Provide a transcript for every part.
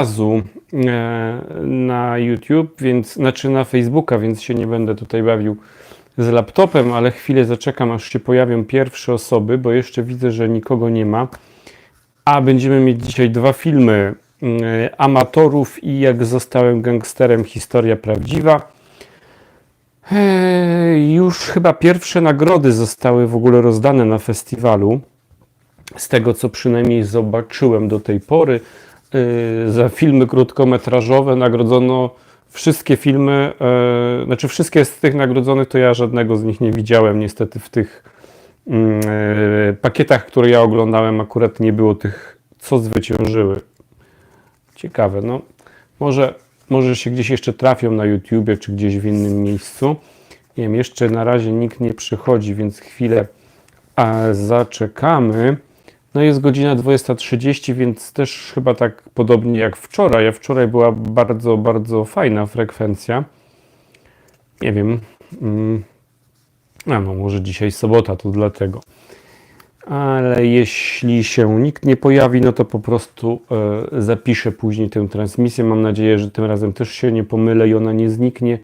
razu e, na YouTube, więc znaczy na Facebooka, więc się nie będę tutaj bawił z laptopem, ale chwilę zaczekam, aż się pojawią pierwsze osoby, bo jeszcze widzę, że nikogo nie ma. A będziemy mieć dzisiaj dwa filmy e, amatorów i jak zostałem gangsterem, historia prawdziwa. E, Już chyba pierwsze nagrody zostały w ogóle rozdane na festiwalu. Z tego co przynajmniej zobaczyłem do tej pory, za filmy krótkometrażowe nagrodzono wszystkie filmy, yy, znaczy wszystkie z tych nagrodzonych, to ja żadnego z nich nie widziałem. Niestety w tych yy, pakietach, które ja oglądałem, akurat nie było tych, co zwyciężyły. Ciekawe, no może, może się gdzieś jeszcze trafią na YouTubie, czy gdzieś w innym miejscu. Nie wiem, jeszcze na razie nikt nie przychodzi, więc chwilę zaczekamy. No jest godzina 20.30, więc też chyba tak podobnie jak wczoraj. A wczoraj była bardzo, bardzo fajna frekwencja. Nie wiem. mm, A no, może dzisiaj sobota, to dlatego. Ale jeśli się nikt nie pojawi, no to po prostu e, zapiszę później tę transmisję. Mam nadzieję, że tym razem też się nie pomylę i ona nie zniknie.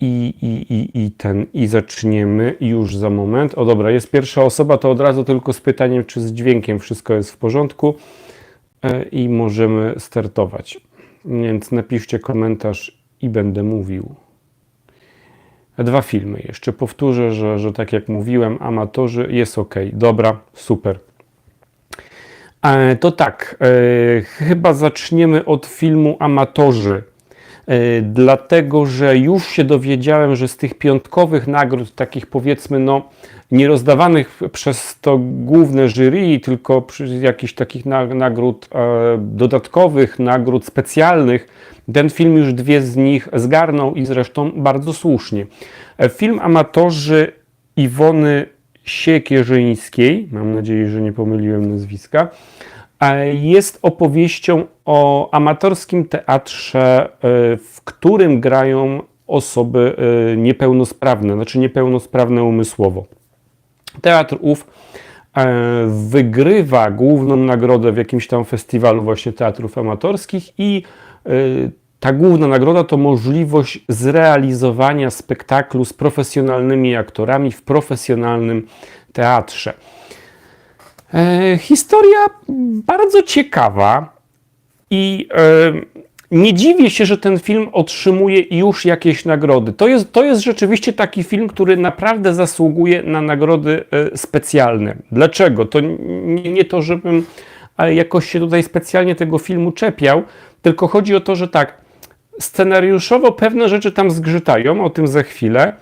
I, i, i, i ten, i zaczniemy już za moment. O dobra, jest pierwsza osoba, to od razu tylko z pytaniem, czy z dźwiękiem wszystko jest w porządku e, i możemy startować. Więc napiszcie komentarz i będę mówił. Dwa filmy jeszcze. Powtórzę, że, że tak jak mówiłem, amatorzy jest ok. Dobra, super. E, To tak, e, chyba zaczniemy od filmu Amatorzy. E, Dlatego, że już się dowiedziałem, że z tych piątkowych nagród, takich powiedzmy, no, nie rozdawanych przez to główne jury, tylko jakichś takich na- nagród e, dodatkowych, nagród specjalnych, ten film już dwie z nich zgarnął i zresztą bardzo słusznie. E, Film Amatorzy Iwony Siekierzyńskiej, mam nadzieję, że nie pomyliłem nazwiska, jest opowieścią o amatorskim teatrze, e, w którym grają osoby e, niepełnosprawne, znaczy niepełnosprawne umysłowo. Teatr ów e, wygrywa główną nagrodę w jakimś tam festiwalu właśnie teatrów amatorskich i e, ta główna nagroda to możliwość zrealizowania spektaklu z profesjonalnymi aktorami w profesjonalnym teatrze. E, Historia bardzo ciekawa i e, nie dziwię się, że ten film otrzymuje już jakieś nagrody. To jest, to jest rzeczywiście taki film, który naprawdę zasługuje na nagrody e, specjalne. Dlaczego? To nie, nie to, żebym e, jakoś się tutaj specjalnie tego filmu czepiał, tylko chodzi o to, że tak, scenariuszowo pewne rzeczy tam zgrzytają, o tym za chwilę.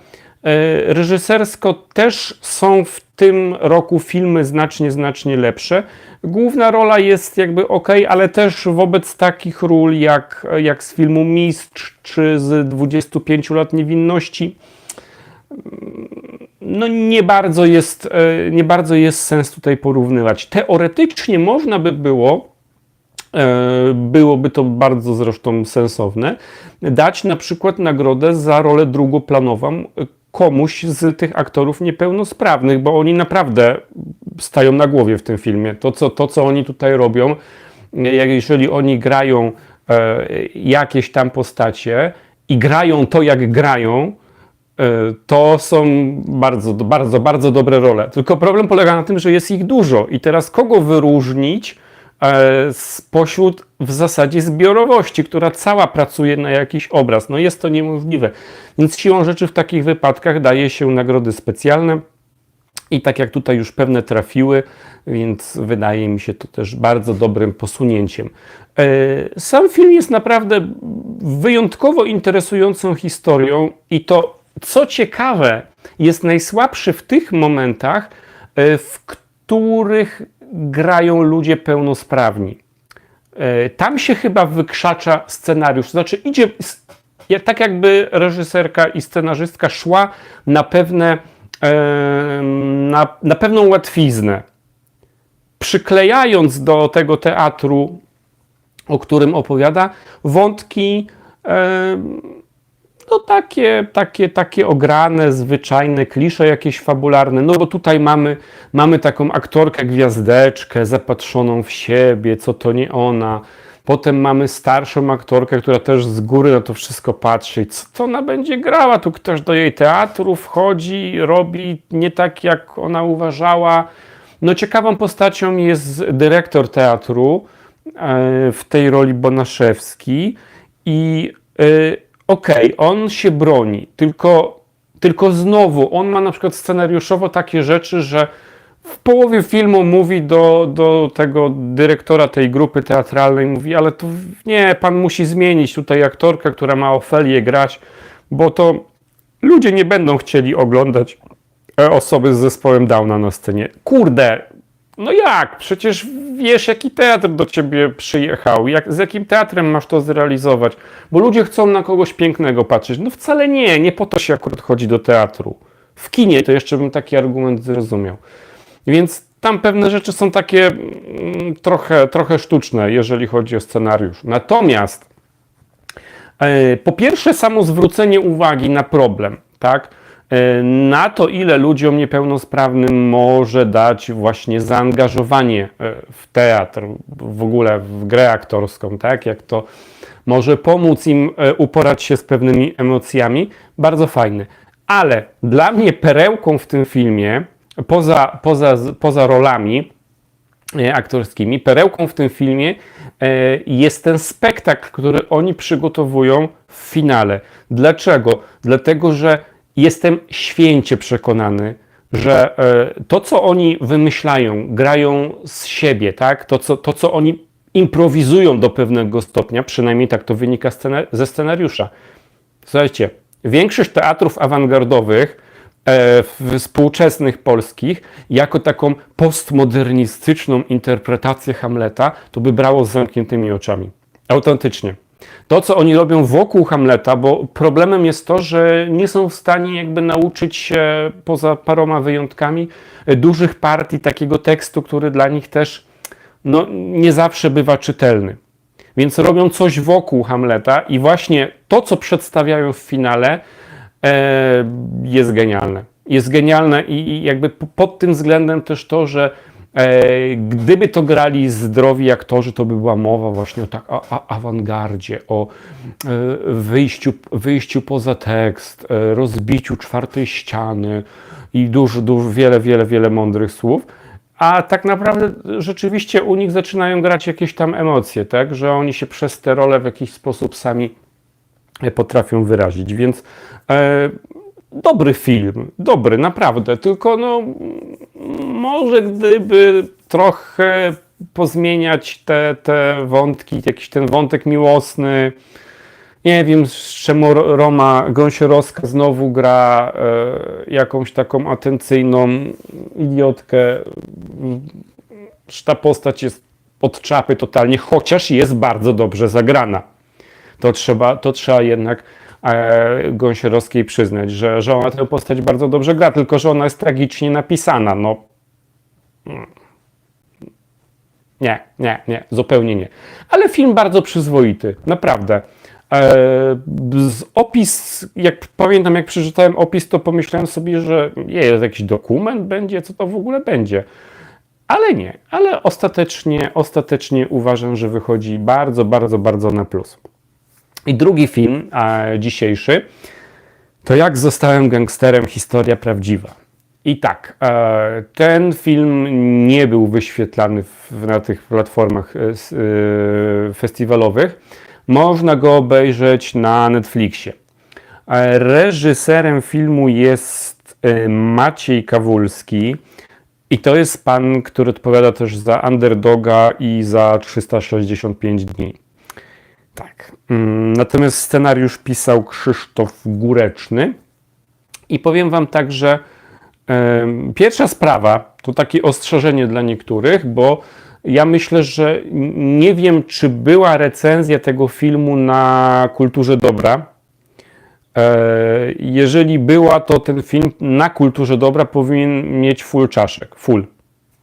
E, Reżysersko też są w tym roku filmy znacznie, znacznie lepsze. Główna rola jest jakby ok, ale też wobec takich ról jak, jak z filmu Mistrz czy z 25 lat niewinności, no nie bardzo jest, e, nie bardzo jest sens tutaj porównywać. Teoretycznie można by było, e, byłoby to bardzo zresztą sensowne, dać na przykład nagrodę za rolę drugoplanową komuś z tych aktorów niepełnosprawnych, bo oni naprawdę stają na głowie w tym filmie. To, co, to, co oni tutaj robią, jak jeżeli oni grają e, jakieś tam postacie i grają to, jak grają, e, to są bardzo, bardzo, bardzo dobre role. Tylko problem polega na tym, że jest ich dużo. I teraz kogo wyróżnić e, spośród w zasadzie zbiorowości, która cała pracuje na jakiś obraz? No jest to niemożliwe. Więc siłą rzeczy w takich wypadkach daje się nagrody specjalne. I tak jak tutaj już pewne trafiły, więc wydaje mi się to też bardzo dobrym posunięciem. E, Sam film jest naprawdę wyjątkowo interesującą historią i to, co ciekawe, jest najsłabszy w tych momentach, e, w których grają ludzie pełnosprawni. E, Tam się chyba wykrzacza scenariusz, znaczy idzie, tak jakby reżyserka i scenarzystka szła na pewne na, na pewną łatwiznę. Przyklejając do tego teatru, o którym opowiada, wątki no takie, takie, takie ograne, zwyczajne, klisze jakieś fabularne, no bo tutaj mamy, mamy taką aktorkę gwiazdeczkę zapatrzoną w siebie, co to nie ona, Potem mamy starszą aktorkę, która też z góry na to wszystko patrzy. Co to ona będzie grała? Tu ktoś do jej teatru wchodzi, robi nie tak, jak ona uważała. No ciekawą postacią jest dyrektor teatru e, w tej roli Bonaszewski i okej, on się broni, tylko, tylko znowu on ma na przykład scenariuszowo takie rzeczy, że w połowie filmu mówi do, do tego dyrektora tej grupy teatralnej, mówi, ale to nie, pan musi zmienić tutaj aktorkę, która ma Ofelię grać, bo to ludzie nie będą chcieli oglądać e, osoby z zespołem Downa na scenie. Kurde, no jak? Przecież wiesz, jaki teatr do ciebie przyjechał, jak, z jakim teatrem masz to zrealizować, bo ludzie chcą na kogoś pięknego patrzeć. No wcale nie, nie po to się akurat chodzi do teatru. W kinie to jeszcze bym taki argument zrozumiał. Więc tam pewne rzeczy są takie mm, trochę, trochę sztuczne, jeżeli chodzi o scenariusz. Natomiast e, po pierwsze, samo zwrócenie uwagi na problem, tak? E, Na to, ile ludziom niepełnosprawnym może dać właśnie zaangażowanie e, w teatr, w ogóle w grę aktorską, tak? Jak to może pomóc im e, uporać się z pewnymi emocjami, bardzo fajny. Ale dla mnie perełką w tym filmie, poza, poza, poza rolami, aktorskimi. Perełką w tym filmie jest ten spektakl, który oni przygotowują w finale. Dlaczego? Dlatego, że jestem święcie przekonany, że e, to, co oni wymyślają, grają z siebie, tak? To, co, to, co oni improwizują do pewnego stopnia, przynajmniej tak to wynika ze scenariusza. Słuchajcie, większość teatrów awangardowych e, współczesnych polskich jako taką postmodernistyczną interpretację Hamleta, to by brało z zamkniętymi oczami. Autentycznie. To, co oni robią wokół Hamleta, bo problemem jest to, że nie są w stanie jakby nauczyć się, poza paroma wyjątkami, e, dużych partii takiego tekstu, który dla nich też no, nie zawsze bywa czytelny. Więc robią coś wokół Hamleta i właśnie to, co przedstawiają w finale, e, jest genialne. Jest genialne i, i jakby pod tym względem też to, że gdyby to grali zdrowi aktorzy, to by była mowa właśnie o tak a, a, awangardzie, o e, wyjściu, wyjściu poza tekst, e, rozbiciu czwartej ściany i dużo, dużo, wiele, wiele, wiele mądrych słów. A tak naprawdę rzeczywiście u nich zaczynają grać jakieś tam emocje, tak? Że oni się przez te role w jakiś sposób sami e, potrafią wyrazić. Więc e, dobry film, dobry, naprawdę. Tylko no, może gdyby trochę pozmieniać te, te wątki, jakiś ten wątek miłosny. Nie wiem, z czemu Ro- Roma Gąsiorowska znowu gra e, jakąś taką atencyjną idiotkę. Ta postać jest od czapy totalnie, chociaż jest bardzo dobrze zagrana. To trzeba, to trzeba jednak e, Gąsiorowskiej przyznać, że, że ona tę postać bardzo dobrze gra, tylko że ona jest tragicznie napisana. No, nie, nie, nie, zupełnie nie. Ale film bardzo przyzwoity, naprawdę. E, z opis, jak pamiętam, jak przeczytałem opis, to pomyślałem sobie, że jest jakiś dokument będzie, co to w ogóle będzie. Ale nie, ale ostatecznie, ostatecznie uważam, że wychodzi bardzo, bardzo, bardzo na plus. I drugi film, dzisiejszy, to jak zostałem gangsterem, historia prawdziwa. I tak, e, ten film nie był wyświetlany na tych platformach e, e, festiwalowych. Można go obejrzeć na Netflixie. Reżyserem filmu jest Maciej Kawulski. I to jest pan, który odpowiada też za Underdoga i za 365 dni. Tak. Mm, Natomiast scenariusz pisał Krzysztof Góreczny. I powiem Wam tak, że pierwsza sprawa to takie ostrzeżenie dla niektórych, bo ja myślę, że nie wiem, czy była recenzja tego filmu na kulturze dobra. E, Jeżeli była, to ten film na kulturze dobra powinien mieć full czaszek, full.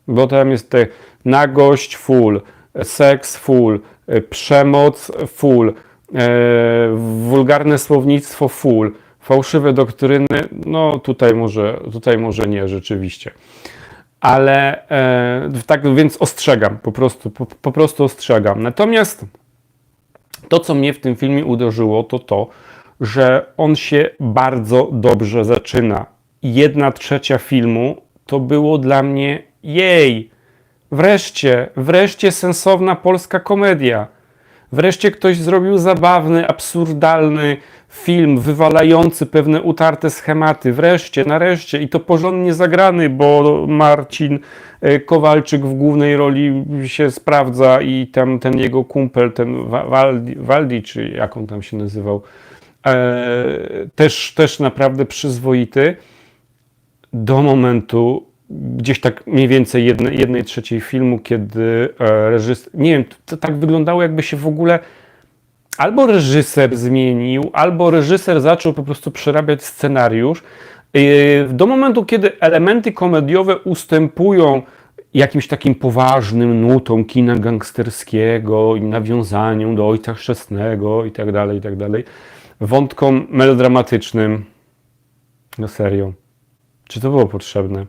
Bo tam jest te nagość full, seks full, e, przemoc full, e, wulgarne słownictwo full, fałszywe doktryny, no tutaj może, tutaj może nie rzeczywiście. Ale e, tak więc ostrzegam, po prostu, po, po prostu ostrzegam. Natomiast To, co mnie w tym filmie uderzyło, to to, że on się bardzo dobrze zaczyna. Jedna trzecia filmu to było dla mnie jej. Wreszcie, wreszcie sensowna polska komedia. Wreszcie ktoś zrobił zabawny, absurdalny film, wywalający pewne utarte schematy. Wreszcie, nareszcie i to porządnie zagrany, bo Marcin e, Kowalczyk w głównej roli się sprawdza i tam ten jego kumpel, ten Wa- Waldi, Waldi czy jak on tam się nazywał, e, też, też naprawdę przyzwoity do momentu, gdzieś tak mniej więcej jednej, jednej trzeciej filmu, kiedy e, reżyser, nie wiem, to tak wyglądało jakby się w ogóle albo reżyser zmienił, albo reżyser zaczął po prostu przerabiać scenariusz. Yy, Do momentu, kiedy elementy komediowe ustępują jakimś takim poważnym nutom kina gangsterskiego i nawiązaniom do Ojca Chrzestnego i tak dalej, i tak dalej, wątkom melodramatycznym. No serio. Czy to było potrzebne?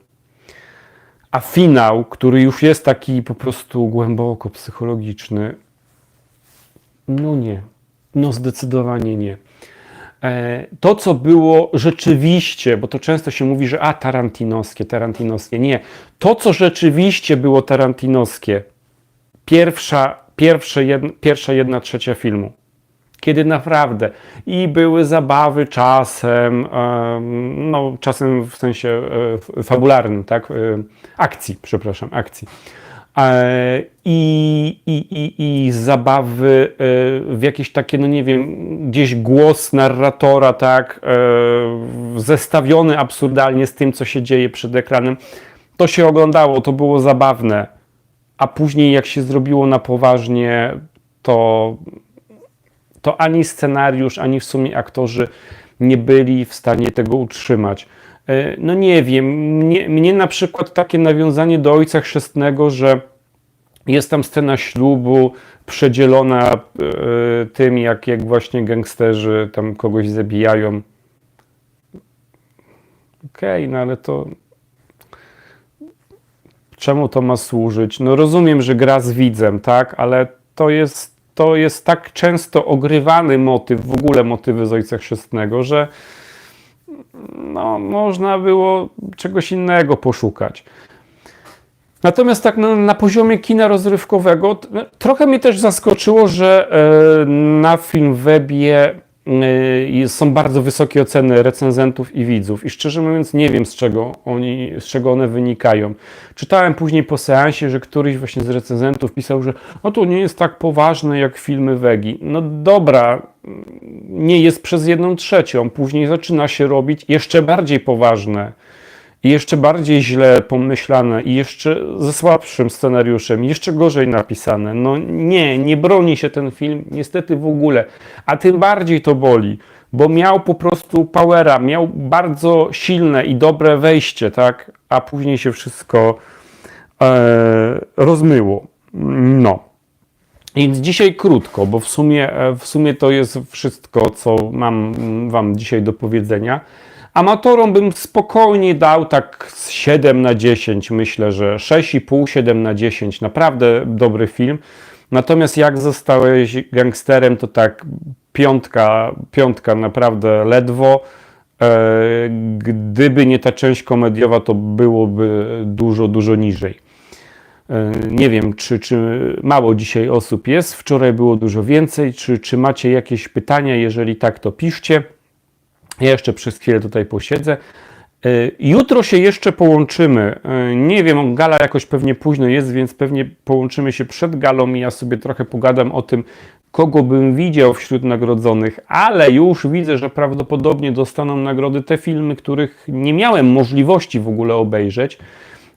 A finał, który już jest taki po prostu głęboko psychologiczny, no nie. No zdecydowanie nie. E, To, co było rzeczywiście, bo to często się mówi, że a tarantinowskie, tarantinowskie. Nie. To, co rzeczywiście było tarantinowskie, pierwsza, pierwsze jedna, pierwsza jedna trzecia filmu. Kiedy naprawdę i były zabawy czasem, em, no czasem w sensie e, fabularnym, tak? E, Akcji, przepraszam, akcji. E, I, i, i, i zabawy w jakieś takie, no nie wiem, gdzieś głos narratora, tak, zestawiony absurdalnie z tym, co się dzieje przed ekranem. To się oglądało, to było zabawne. A później, jak się zrobiło na poważnie, to, to ani scenariusz, ani w sumie aktorzy nie byli w stanie tego utrzymać. E, No nie wiem, mnie, mnie na przykład takie nawiązanie do Ojca Chrzestnego, że jest tam scena ślubu przedzielona e, tym, jak, jak właśnie gangsterzy tam kogoś zabijają. Okej, no ale to czemu to ma służyć? No rozumiem, że gra z widzem, tak, ale to jest, to jest tak często ogrywany motyw, w ogóle motywy z Ojca Chrzestnego, że no, można było czegoś innego poszukać. Natomiast tak na, na poziomie kina rozrywkowego, trochę mnie też zaskoczyło, że e, na Filmwebie e, są bardzo wysokie oceny recenzentów i widzów. I szczerze mówiąc nie wiem z czego, oni, z czego one wynikają. Czytałem później po seansie, że któryś właśnie z recenzentów pisał, że no to nie jest tak poważne jak filmy Wegi. No dobra, nie jest przez jedną trzecią. Później zaczyna się robić jeszcze bardziej poważne jeszcze bardziej źle pomyślane i jeszcze ze słabszym scenariuszem, jeszcze gorzej napisane. No nie, nie broni się ten film niestety w ogóle, a tym bardziej to boli, bo miał po prostu powera, miał bardzo silne i dobre wejście, tak, a później się wszystko e, rozmyło. No. Więc dzisiaj krótko, bo w sumie, e, w sumie to jest wszystko, co mam mm, Wam dzisiaj do powiedzenia. Amatorom bym spokojnie dał tak z 7 na 10, myślę, że 6,5, 7 na 10, naprawdę dobry film. Natomiast jak zostałeś gangsterem, to tak piątka, piątka naprawdę ledwo. E, Gdyby nie ta część komediowa, to byłoby dużo, dużo niżej. E, Nie wiem, czy, czy mało dzisiaj osób jest. Wczoraj było dużo więcej. Czy, czy macie jakieś pytania? Jeżeli tak, to piszcie. Ja jeszcze przez chwilę tutaj posiedzę. E, Jutro się jeszcze połączymy. E, Nie wiem, gala jakoś pewnie późno jest, więc pewnie połączymy się przed galą i ja sobie trochę pogadam o tym, kogo bym widział wśród nagrodzonych, ale już widzę, że prawdopodobnie dostaną nagrody te filmy, których nie miałem możliwości w ogóle obejrzeć,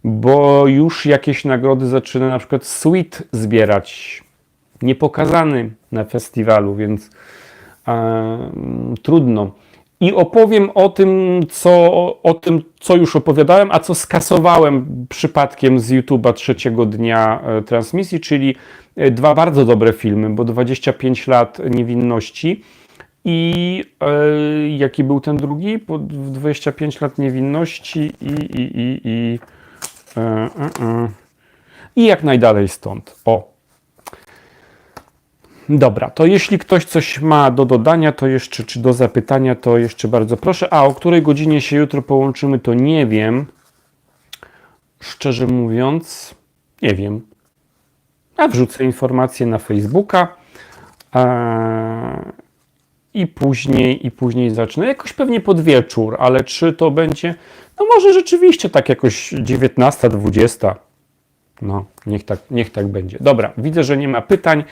bo już jakieś nagrody zaczyna na przykład Sweet zbierać. Niepokazany na festiwalu, więc e, trudno. I opowiem o tym, co, o tym, co już opowiadałem, a co skasowałem przypadkiem z YouTube'a trzeciego dnia e, transmisji, czyli e, dwa bardzo dobre filmy, bo 25 lat niewinności i e, jaki był ten drugi? Po 25 lat niewinności i, i, i, i, e, e, e. i jak najdalej stąd. O. Dobra, to jeśli ktoś coś ma do dodania, to jeszcze, czy do zapytania, to jeszcze bardzo proszę. A o której godzinie się jutro połączymy, to nie wiem. Szczerze mówiąc, nie wiem. Ja wrzucę informację na Facebooka i później, i później zacznę. Jakoś pewnie pod wieczór, ale czy to będzie, no może rzeczywiście tak jakoś 19, 20. No, niech tak, niech tak będzie. Dobra, widzę, że nie ma pytań.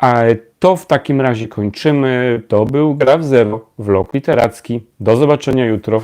A to w takim razie kończymy. To był Gra w Zero, vlog literacki. Do zobaczenia jutro.